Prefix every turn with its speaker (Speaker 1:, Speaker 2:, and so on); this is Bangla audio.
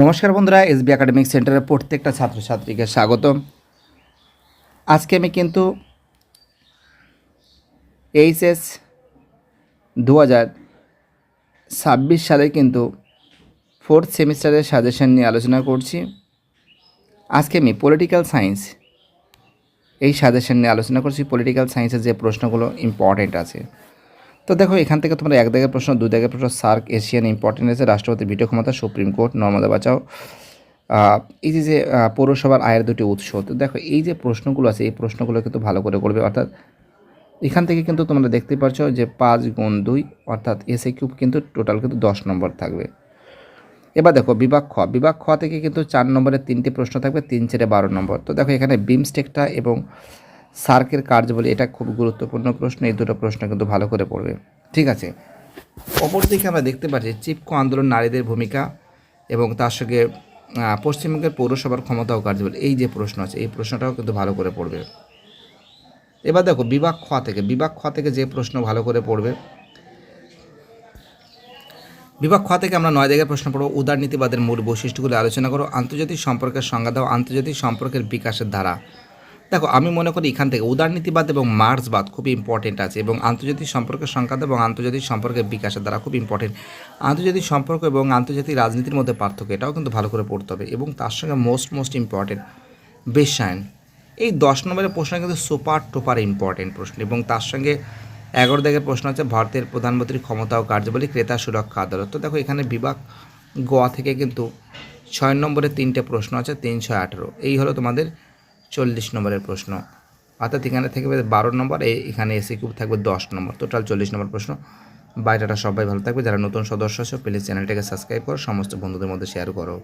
Speaker 1: নমস্কার বন্ধুরা, এসবি একাডেমিক সেন্টারের প্রত্যেকটা ছাত্রছাত্রীকে স্বাগত আজকে আমি কিন্তু এইচএস দু হাজার ছাব্বিশ সালে কিন্তু ফোর্থ সেমিস্টারের সাজেশন নিয়ে আলোচনা করছি। আজকে আমি পলিটিক্যাল সায়েন্স এই সাজেশন নিয়ে আলোচনা করছি। পলিটিক্যাল সায়েন্সের যে প্রশ্নগুলো ইম্পর্টেন্ট আছে। তো দেখো, এখান থেকে তোমরা এক দাগের প্রশ্ন, দুই দাগের প্রশ্ন, সার্ক, এশিয়ান ইম্পর্টেন্ট আছে রাষ্ট্রপতি ভিটো ক্ষমতা, সুপ্রিম কোর্ট, নর্মদা বাঁচাও। এই যে যে পৌরসভার আয়ের দুটি উৎস, তো দেখো, এই যে প্রশ্নগুলো আছে, এই প্রশ্নগুলো কিন্তু ভালো করে করবে, অর্থাৎ এখান থেকে কিন্তু তোমরা দেখতে পাচ্ছ যে পাঁচ গুণ দুই, অর্থাৎ এসে কিউব কিন্তু টোটাল কিন্তু দশ নম্বর থাকবে। এবার দেখো, বিভাগ খ বিভাগ খ থেকে কিন্তু চার নম্বরের তিনটি প্রশ্ন থাকবে, তিন চারে বারো নম্বর। তো দেখো, এখানে বিমস্টেকটা এবং সার্কের কার্য কার্যাবলী এটা খুব গুরুত্বপূর্ণ প্রশ্ন, এই দুটো প্রশ্ন কিন্তু ভালো করে পড়বে। ঠিক আছে? অপরদিকে আমরা দেখতে পাচ্ছি চিপকো আন্দোলন নারীদের ভূমিকা এবং তার সঙ্গে পশ্চিমবঙ্গের পৌরসভার ক্ষমতা ও কার্যাবলী এই যে প্রশ্ন আছে, এই প্রশ্নটাও কিন্তু ভালো করে পড়বে। এবার দেখো, বিভাগ খ থেকে, বিভাগ খ থেকে যে প্রশ্ন ভালো করে পড়বে, বিভাগ খ থেকে আমরা নয় জায়গায় প্রশ্ন পড়ব। উদারনীতিবাদের মূল বৈশিষ্ট্যগুলি আলোচনা করো। আন্তর্জাতিক সম্পর্কের সংজ্ঞা দাও। আন্তর্জাতিক সম্পর্কের বিকাশের ধারা। দেখো, আমি মনে করি এখান থেকে উদারনীতিবাদ এবং মার্ক্সবাদ খুবই ইম্পর্টেন্ট আছে এবং আন্তর্জাতিক সম্পর্কের সংখ্যা এবং আন্তর্জাতিক সম্পর্কের বিকাশের দ্বারা খুব ইম্পর্টেন্ট আন্তর্জাতিক সম্পর্ক এবং আন্তর্জাতিক রাজনীতির মধ্যে পার্থক্য, এটাও কিন্তু ভালো করে পড়তে হবে এবং তার সঙ্গে মোস্ট মোস্ট ইম্পর্টেন্ট বিশ্বায়ন। এই দশ নম্বরের প্রশ্ন কিন্তু সুপার টুপার ইম্পর্টেন্ট প্রশ্ন এবং তার সঙ্গে এগারো দাগের প্রশ্ন আছে, ভারতের প্রধানমন্ত্রীর ক্ষমতা ও কার্যাবলী, ক্রেতা সুরক্ষা আদালত। তো দেখো, এখানে বিভাগ গোয়া থেকে কিন্তু ছয় নম্বরের তিনটে প্রশ্ন আছে তিন ছয় আঠেরো। এই হলো তোমাদের চল্লিশ নম্বরের প্রশ্ন। অর্থাৎ এখানে থাকবে বারো নম্বর এখানে এসি কিউব থাকবে দশ নম্বর। টোটাল চল্লিশ নম্বর প্রশ্ন। বাইরেটা সবাই ভালো থাকবে। যারা নতুন সদস্য আছে প্লিজ চ্যানেলটাকে সাবস্ক্রাইব করো। সমস্ত বন্ধুদের মধ্যে শেয়ার করো।